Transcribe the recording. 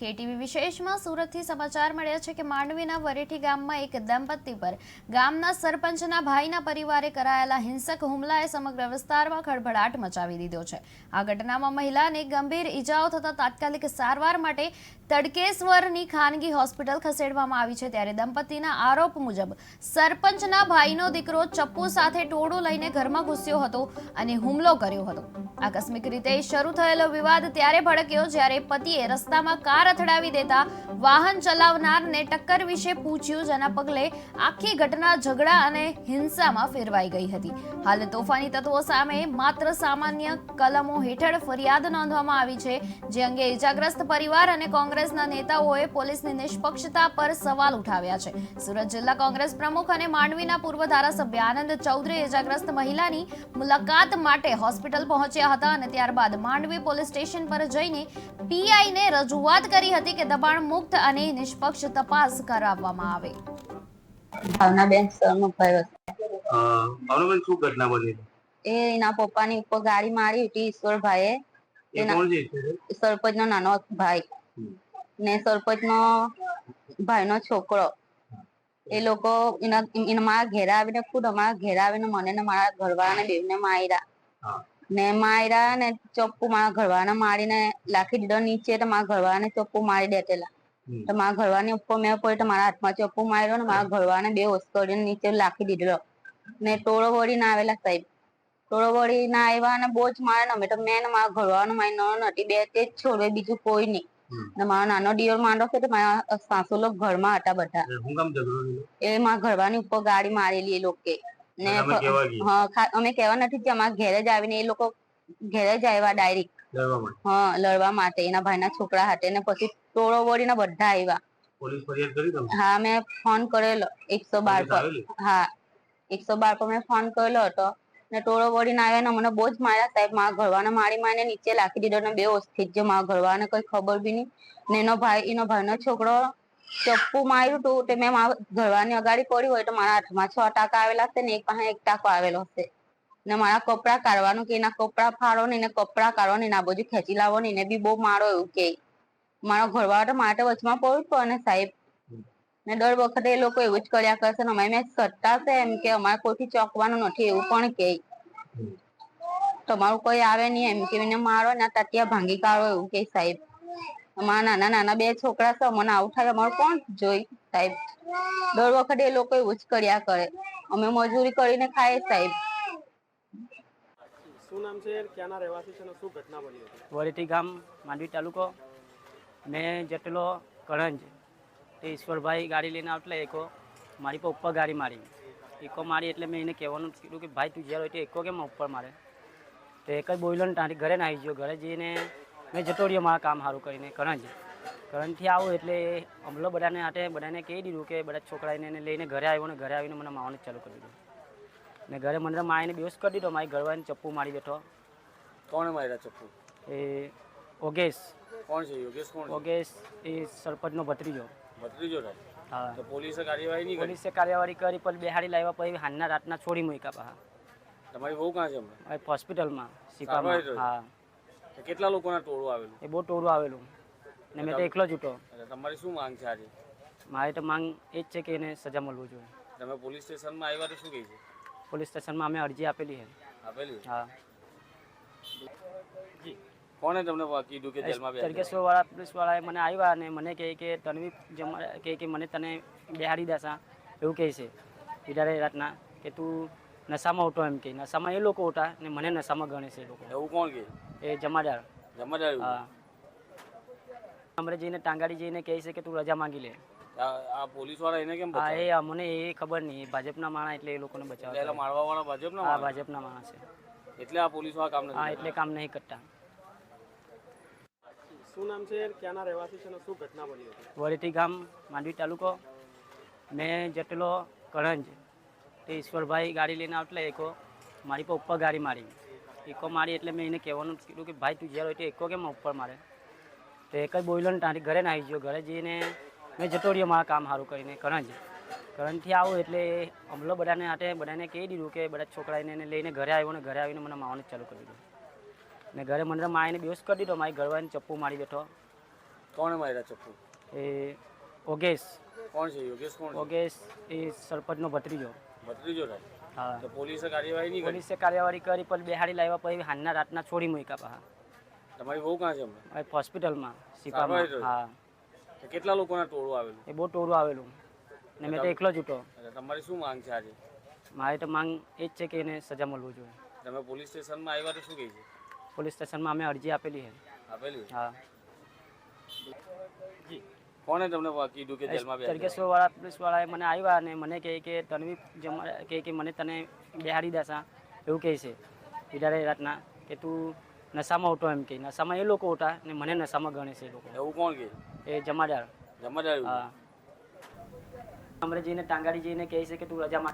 KTV વિશેષમાં સુરતથી સમાચાર મળ્યા છે કે માંડવીના વરેઠી ગામમાં એક દંપતી પર ગામના સરપંચના ભાઈના પરિવારે કરાયેલા હિંસક હુમલાએ સમગ્ર વિસ્તારમાં ખળભળાટ મચાવી દીધો છે. આ ઘટનામાં મહિલાને ગંભીર ઈજાઓ થતા તાત્કાલિક સારવાર માટે તડકેશ્વરની ખાનગી હોસ્પિટલ ખસેડવામાં આવી છે ત્યારે દંપતીના આરોપ મુજબ સરપંચના ભાઈનો દીકરો ચપ્પુ સાથે ટોળું લઈને ઘરમાં ઘૂસ્યો હતો અને હુમલો કર્યો હતો. આકસ્મિક રીતે શરૂ થયેલો વિવાદ ત્યારે ભડક્યો જ્યારે પતિએ રસ્તામાં કાર અથડાવી દેતા વાહન ચલાવનારને ટક્કર વિશે પૂછ્યું, જેના પગલે આખી ઘટના ઝઘડા અને હિંસામાં ફેરવાઈ ગઈ હતી. હાલ તોફાની તત્વો સામે માત્ર સામાન્ય કલમો હેઠળ ફરિયાદ નોંધવામાં આવી છે, જે અંગે ઇજાગ્રસ્ત પરિવાર અને કોંગ્રેસના નેતાઓએ પોલીસની નિષ્પક્ષતા પર સવાલ ઉઠાવ્યા છે. સુરત જિલ્લા કોંગ્રેસ પ્રમુખ અને માંડવીના પૂર્વ ધારાસભ્ય આનંદ ચૌધરી ઇજાગ્રસ્ત મહિલાની મુલાકાત માટે હોસ્પિટલ પહોંચ્યા હતા અને ત્યારબાદ માંડવી પોલીસ સ્ટેશન પર જઈને પીઆઈને રજૂઆત કરી હતી કે દબાણ મુક્ત અને નિષ્પક્ષ તપાસ કરાવવામાં આવે. ભાવનાબેન શું ઘટના બની? એ એના પપ્પાની ઉપર ગાડી મારી હતી ઈશ્વરભાઈએ. સરપંચ નો નાનો ભાઈ. ને સરપંચ નો ભાઈ. ને છોકરો. એ લોકો એના મારા ઘેર આવીને ખુદ અમારા ઘેર આવીને મને ને મારા ઘરવાળાને બેવને માર્યા. હા. ને માર્યા ને ચોપ્પુ મારા ઘરવાળાને મારીને લાખી દીધો નીચે તો મારા ઘરવાળાને ચોપ્પુ મારી દેતેલા. તો મારા ઘરવાળાની ઉપર મેં પડ્યો તો મારા હાથમાં ચોપ્પુ માર્યો ને મારા ઘરવાળાને બે હોશ કરીને નીચે લાખી દીધેલો. ને ટોળો વળીને આવેલા સાહેબ. ટોળો વળીને આવ્યા અને બહુ જ મારે ને અમે તો મેં ને મારા ઘરવાળાનો મારી નણંદ હતી બે તે જ છોડે બીજું કોઈ નહીં. ને મારો નાનો દિયર માંડો છે તો મારા સાસુ લોકો ઘરમાં હતા બધા. એ મારા ઘરવાની ઉપર ગાડી મારેલી એ લોકોએ ને? હા અમે કહેવા નથી કે અમારા ઘેરે જ આવીને એ લોકો ઘેરે જ આવ્યા ડાયરેક્ટ. લડવા માટે. હા લડવા માટે. એના ભાઈના છોકરા હાથે ને પછી ટોળો વળીને બધા આવ્યા. પોલીસ ફરિયાદ કરી તમે હા મેં ફોન કરેલો. એકસો બાર પોલીસ પર. હા એકસો બાર પર મેં ફોન કરેલો હતો. ને ટોળો વળીને આવ્યા ને મને બહુ જ માર્યા. સાહેબ મારા ઘરવાને મારી મારીને નીચે લાખી દીધો ને બે ઓસ્થિત જ મારા ઘરવાને કઈ ખબર બી નહીં. ને એનો ભાઈ એનો ભાઈનો છોકરો ચપ્પુ માર્યું હતું તે મેં ઘરવાની અગાડી પડી હોય તો મારા હાથમાં છ ટાકા આવેલા હશે ને એક પાસે એક ટાકો આવેલો હશે. ને મારા કપડા કાઢવાનું કે એના કપડા ફાડો ને એને કપડા કાઢો ને એના બાજુ ખેંચી લાવો ને એને બી બહુ મારો એવું કે. મારો ઘરવાળો તો માટે વચમાં પડ્યું હતું અને સાહેબ. ને દર વખતે એ લોકો એવું જ કર્યા કરશે ને અમે મેં સત્તાશે છે એમ કે અમારે કોઈથી ચોકવાનું નથી એવું પણ કે. તમારું કોઈ આવે નહીં એમ કે એને મારો ને તાટિયા ભાંગી કાઢો એવું કે સાહેબ. અમારા નાના નાના બે છોકરા છે મને આવઠારે અમારું કોણ જોઈ? સાહેબ દર વખતે એ લોકો એવું જ કર્યા કરે. અમે મજૂરી કરીને ખાઈએ સાહેબ. શું નામ છે? ક્યાંના રહેવાસી છે અને શું ઘટના બની હતી? વરેટી ગામ માંડવી તાલુકો. મેં જેટલો કણંજ તે ઈશ્વરભાઈ ગાડી લઈને આવટલે એકો. મારી પર ઉપર ગાડી મારી. એકો મારી એટલે મેં એને કહેવાનું કીધું કે ભાઈ તું જ્યારે હોય તો એકો કેમ ઉપર મારે? તો એક જ બોલ્યો ને તારી ઘરે ના આવી ગયો. ઘરે જઈને મેં મારા કામ સારું કરીને કણંજ કરણથી આવું એટલે હમલો બધાને હાથે બધાને કહી દીધું કે બધા છોકરાને એને લઈને ઘરે આવ્યો ને ઘરે આવીને મને માવાનું ચાલુ કરી દીધું. ને ઘરે મને માઈને બેહોશ કરી દીધો મારી ઘરવાળાને ચપ્પુ મારી બેઠો. કોણે માર્યા ચપ્પુ? એ ઓગેશ કોણ છે યોગેશ? કોણ ઓગેશ એ સરપંચનો ભત્રીજો. ભત્રીજો હા. તો પોલીસે કાર્યવાહી નહીં પોલીસે કાર્યવાહી કરી પણ બેહાડી લાવ્યા પછી હાલના રાતના છોડી મૂક્યા પાછા. તમારી બહુ કાં છે હમણાં? હોસ્પિટલમાં સિપામાં. હા. કેટલા લોકોના ટોળું આવેલું? એ બહુ ટોળું આવેલું. ને મેં તો એકલો જ હતો. તમારી શું માંગ છે આજે? મારી તો માંગ એ જ છે કે એને સજા મળવું જોઈએ. તમે પોલીસ સ્ટેશનમાં આવ્યા તો શું કહે છે? પોલીસ સ્ટેશનમાં અમે અરજી આપેલી છે. આપેલી હા. કોણે તમને કીધું કે જેલમાં બેસી તડકેશ્વર વાળા પોલીસ વાળાએ મને આવ્યા અને મને કહે કે તનવી જમા કહે કે મને તને બેહાડી દેસા એવું કહે છે. બીજા રાતના કે તું નશામાં ઉઠો એમ કે નશામાં એ લોકો ઉઠા ને મને નશામાં ગણે છે એ લોકો. એવું કોણ કે એ જમાદાર. જમાદાર હા. અમરે જઈને ટાંગાડી જઈને કહે છે કે તું રજા માંગી લે. આ પોલીસવાળા એને કેમ હા એ મને એ ખબર નહીં. ભાજપના માણસ એટલે એ લોકોને એટલે બચાવવા એલા મારવા વાળા ભાજપના હા ભાજપના માણસ છે. એટલે આ પોલીસવાળા કામ હા એટલે કામ નહીં કરતા. શું નામ છે? ક્યાંના રહેવાસી છે અને શું ઘટના બની હતી? વરેટી ગામ માંડવી તાલુકો. મેં જેટલો કણંજ તે ઈશ્વરભાઈ ગાડી લઈને આવટલે એકો મારી પર ઉપર ગાડી મારી. એકો મારી એટલે મેં એને કહેવાનું કીધું કે ભાઈ તું જ્યારે હોય તો એકો કેમ ઉપર મારે? તો એક જ બોલ્યો ને ત્યાંથી ઘરે ના આવી ગયો. ઘરે જઈને મેં જતો રહ્યો મારા કામ સારું કરીને કણંજ કણંજથી આવું એટલે હમલો બધાને હાથે બધાને કહી દીધું કે બધા છોકરાને એને લઈને ઘરે આવ્યો ને ઘરે આવીને મને મારવાનું ચાલુ કરી દીધું. ને ઘરે મને માઈને બેહોશ કરી દીધો મારી ઘરવાળાને ચપ્પુ મારી બેઠો. કોણે માર્યા ચપ્પુ? એ ઓગેશ કોણ છે યોગેશ? કોણ ઓગેશ એ સરપંચનો ભત્રીજો. ભત્રીજો થાય તો પોલીસે કાર્યવાહી નહીં પોલીસે કાર્યવાહી કરી પણ બેહાડી લાવ્યા પછી હાલના રાતના છોડી મૂક્યા પાછા. તમારી બહુ કાં છે હમણાં? હોસ્પિટલમાં સિપામાં હા. કેટલા લોકોના ટોળું આવેલું? એ બહુ ટોળું આવેલું. ને મેં તો એકલો જ ઉઠો તમારી શું માંગ છે આજે? મારી તો માંગ એ જ છે કે એને સજા મળવું જોઈએ. તમે પોલીસ સ્ટેશનમાં આવ્યા તો શું કહે છે? પોલીસ સ્ટેશનમાં અમે અરજી આપેલી છે. આપેલી હા. કોણે તમને કીધું કે જેલમાં તરકેશ્વર વાળા પોલીસ વાળાએ મને આવ્યા અને મને કહે કે તનવી કહે કે મને તને બિહારી દેસા એવું કહે છે. બિહારે રાતના કે તું નશામાં ઉઠો એમ કે નશામાં એ લોકો ઉઠા ને મને નશામાં ગણે છે એ લોકો. એવું કોણ કે એ જમાદાર. જમાદાર હા. અમરે જઈને ટાંગાડી જઈને કહે છે કે તું રજા